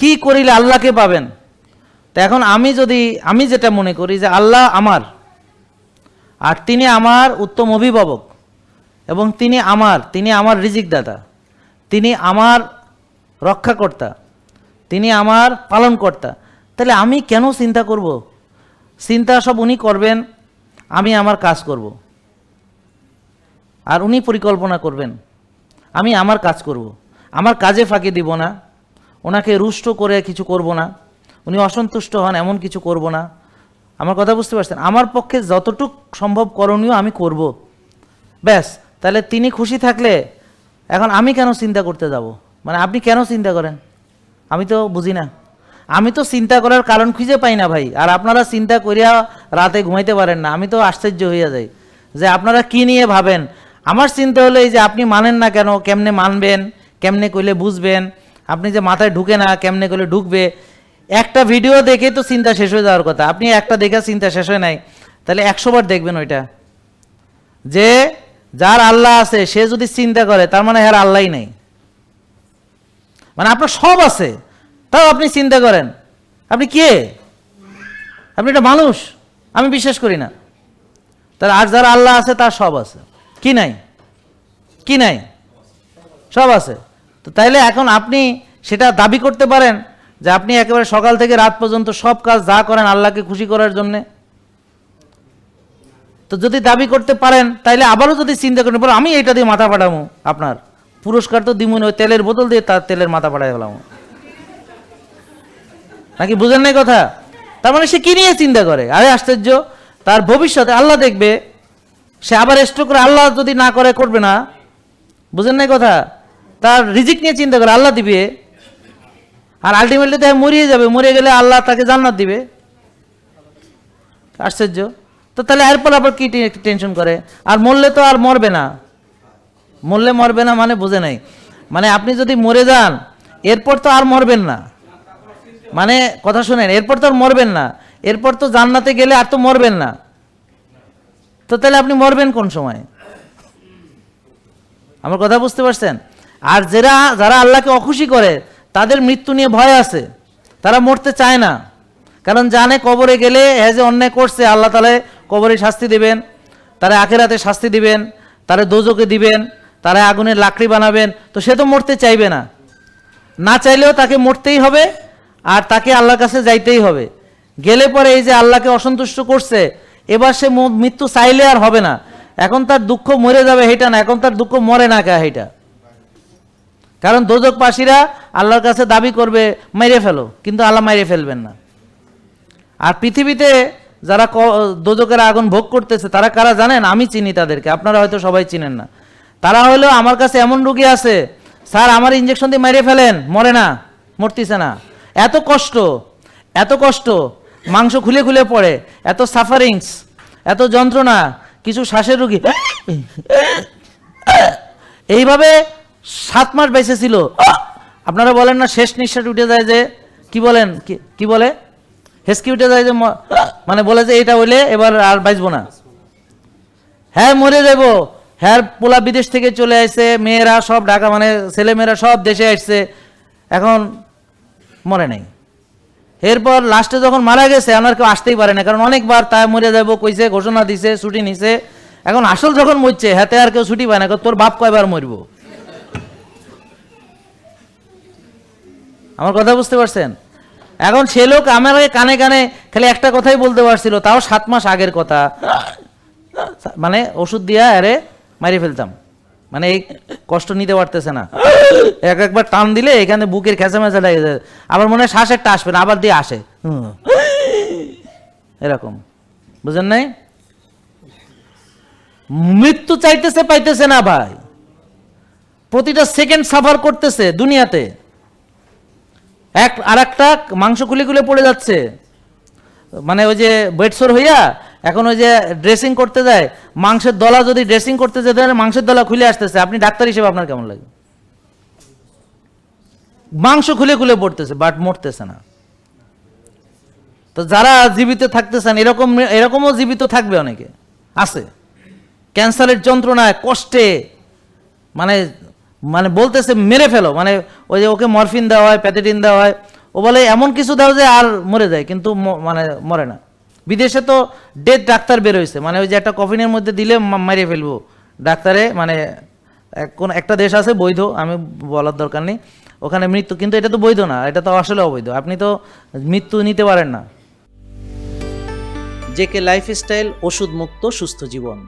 কি করিলে আল্লাহকে পাবেন? তো এখন আমি যদি, আমি যেটা মনে করি যে আল্লাহ আমার, আর তিনি আমার উত্তম অভিভাবক, এবং তিনি আমার তিনি আমার রিজিকদাতা তিনি আমার রক্ষাকর্তা, তিনি আমার পালনকর্তা, তাহলে আমি কেন চিন্তা করব? চিন্তা সব উনি করবেন, আমি আমার কাজ করব। আর উনি পরিকল্পনা করবেন, আমি আমার কাজ করব। আমার কাজে ফাঁকি দিব না। ওনাকে রুষ্ট করে কিছু করব না। উনি অসন্তুষ্ট হন, এমন কিছু করব না। আমার কথা বুঝতে পারছেন? আমার পক্ষে যতটুক সম্ভব করণীয় আমি করব। ব্যাস, তাহলে তিনি খুশি থাকলে এখন আমি কেন চিন্তা করতে যাব? মানে আপনি কেন চিন্তা করেন? আমি তো বুঝি না। আমি তো চিন্তা করার কারণ খুঁজে পাই না ভাই। আর আপনারা চিন্তা করিয়া রাতে ঘুমাইতে পারেন না। আমি তো আশ্চর্য হইয়া যাই যে আপনারা কি নিয়ে ভাবেন? আমার চিন্তা হলো এই যে আপনি মানেন না কেন? কেমনে মানবেন? কেমনে কইলে বুঝবেন? আপনি যে মাথায় ঢুকে না কেমনে করলে ঢুকবে? একটা ভিডিও দেখে তো চিন্তা শেষ হয়ে যাওয়ার কথা। আপনি একটা দেখে চিন্তা শেষ হয় নাই। তাহলে একশো বার দেখবেন ওইটা। যে যার আল্লাহ আছে, সে যদি চিন্তা করে, তার মানে হ্যাঁ আল্লাহই নেই। মানে আপনার সব আছে, তাও আপনি চিন্তা করেন। আপনি কে? আপনি একটা মানুষ, আমি বিশ্বাস করি না। তার আর যার আল্লাহ আছে, তার সব আছে। কি নাই? কি নাই? সব আছে। তাইলে এখন আপনি সেটা দাবি করতে পারেন যে আপনি একেবারে সকাল থেকে রাত পর্যন্ত সব কাজ যা করেন আল্লাহকে খুশি করার জন্যে। তো যদি দাবি করতে পারেন, তাইলে আবারও যদি চিন্তা করেন, বলো, আমি এটা দিয়ে মাথা পাঠাবো আপনার। পুরস্কার তো দিমুন, ওই তেলের বোতল দিয়ে তার তেলের মাথা পাঠাই গেলাম নাকি বুঝেন নাই কথা? তার মানে সে কি নিয়ে চিন্তা করে? আরে আশ্চর্য, তার ভবিষ্যতে আল্লাহ দেখবে, সে আবার স্ট্রোক করে আল্লাহ যদি না করে, করবে না। বুঝেন নাই কথা? তার রিজিক নিয়ে চিন্তা করে আল্লাহ দিবে। আর আলটিমেটলি তো মরিয়ে যাবে মরে গেলে আল্লাহ তাকে জান্নাত দিবে। আশ্চর্য। তো তাহলে এরপর আবার কি টেনশন করে? আর মরলে তো আর মরবে না। মরলে মরবে না মানে বুঝে নাই। মানে আপনি যদি মরে যান, এরপর তো আর মরবেন না। মানে কথা শুনেন, এরপর তো আর মরবেন না। এরপর তো জান্নাতে গেলে আর তো মরবেন না। তো তাহলে আপনি মরবেন কোন সময়? আমার কথা বুঝতে পারছেন? আর যারা যারা আল্লাহকে অখুশি করে, তাদের মৃত্যু নিয়ে ভয় আছে। তারা মরতে চায় না। কারণ জানে কবরে গেলে এ যে অন্যায় করছে, আল্লাহ তালে কবরে শাস্তি দিবেন, তারা আখেরাতে শাস্তি দিবেন, তারা দোজকে দিবেন, তারা আগুনের লাকড়ি বানাবেন, তো সে তো মরতে চাইবে না। না চাইলেও তাকে মরতেই হবে, আর তাকে আল্লাহর কাছে যাইতেই হবে। গেলে পরে এই যে আল্লাহকে অসন্তুষ্ট করছে, এবার সে মৃত্যু চাইলে আর হবে না। এখন তার দুঃখ মরে যাবে হেটা না, এখন তার দুঃখ মরে না কে হেটা কারণ দোজকবাসীরা আল্লাহর কাছে দাবি করবে মেরে ফেলো। কিন্তু আল্লাহ মেরে ফেলবেন না। আর পৃথিবীতে যারা দোজকের আগুন ভোগ করতেছে, তারা কারা জানেন? আমি চিনি তাদেরকে, আপনারা হয়তো সবাই চিনেন না। তারা হলো আমার কাছে এমন রুগী আছে, স্যার, আমার ইঞ্জেকশন দিয়ে মেরে ফেলেন, মরে না, মরতিছে না। এত কষ্ট এত কষ্ট, মাংস খুলে খুলে পড়ে, এত সাফারিংস এত যন্ত্রণা, কিছু শ্বাসের রুগী, এইভাবে সাত মাস বেঁচে ছিল আপনারা বলেন না শেষ নিঃশ্বাস উঠে যায় যে কি বলেন কি- বলে? হেসকি উঠে যায় যে মানে বলে যে এটা হইলে এবার আর বাঁচবো না। হ্যাঁ মরে যাব হ্যাঁ পোলা বিদেশ থেকে চলে আসছে মেয়েরা সব ঢাকা মানে ছেলেমেয়েরা সব দেশে আসছে। এখন মরে নাই। এরপর লাস্টে যখন মারা গেছে আমার কেউ আসতেই পারে না কারণ অনেকবার তাই মরে যাব কইছে ঘোষণা দিছে ছুটি নিছে। এখন আসল যখন মরছে হাতে আর কেউ ছুটি পায় না তোর বাপ কয়বার মরবো? আমার কথা বুঝতে পারছেন? এখন সে লোক আমার কানে কানে খালি একটা কথাই বলতে পারছিল, তাও সাত মাস আগের কথা। মানে ওষুধ দিয়া আরে মারি ফেলতাম। মানে এই কষ্ট নিতে পারতেছে না। এক একবার টান দিলে এখানে বুকের খেঁচা মেচা লেগে। যায় আবার মনে হয় শ্বাস একটা আসবে না, আবার দিয়ে আসে। এরকম। বুঝেন নাই? মৃত্যু চাইতেছে, পাইতেছে না ভাই। প্রতিটা সেকেন্ড সাফার করতেছে দুনিয়াতে। এক আর একটা মাংস খুলে খুলে পড়ে যাচ্ছে। মানে ওই যে বেডসোর হইয়া এখন ওই যে ড্রেসিং করতে যায় মাংসের দলা যদি ড্রেসিং করতে যেতে হয়, মাংসের দলা খুলে আসতেছে। আপনি ডাক্তার হিসেবে আপনার কেমন লাগে? মাংস খুলে খুলে পড়তেছে বাট মরতেছে না। তো যারা জীবিত থাকতেছেন এরকম এরকমও জীবিত থাকবে অনেকে। আছে। ক্যান্সারের যন্ত্রণায় কষ্টে মানে মানে বলতেছে মেরে ফেলো। মানে ওই যে ওকে মরফিন দেওয়া হয় প্যাথেটিন দেওয়া হয়। ও বলে, এমন কিছু দাও যে আর মরে যায়, কিন্তু মানে মরে না। বিদেশে তো ডেথ ডাক্তার বের হয়েছে মানে ওই যে একটা কফিনের মধ্যে দিলে মারিয়ে ফেলব। ডাক্তারে মানে কোন একটা দেশ আছে, বৈধ, আমি বলার দরকার নেই। ওখানে মৃত্যু, কিন্তু এটা তো বৈধ না, এটা তো আসলে অবৈধ। আপনি তো মৃত্যু নিতে পারেন না। জেকে লাইফস্টাইল ওষুধ মুক্ত সুস্থ জীবন।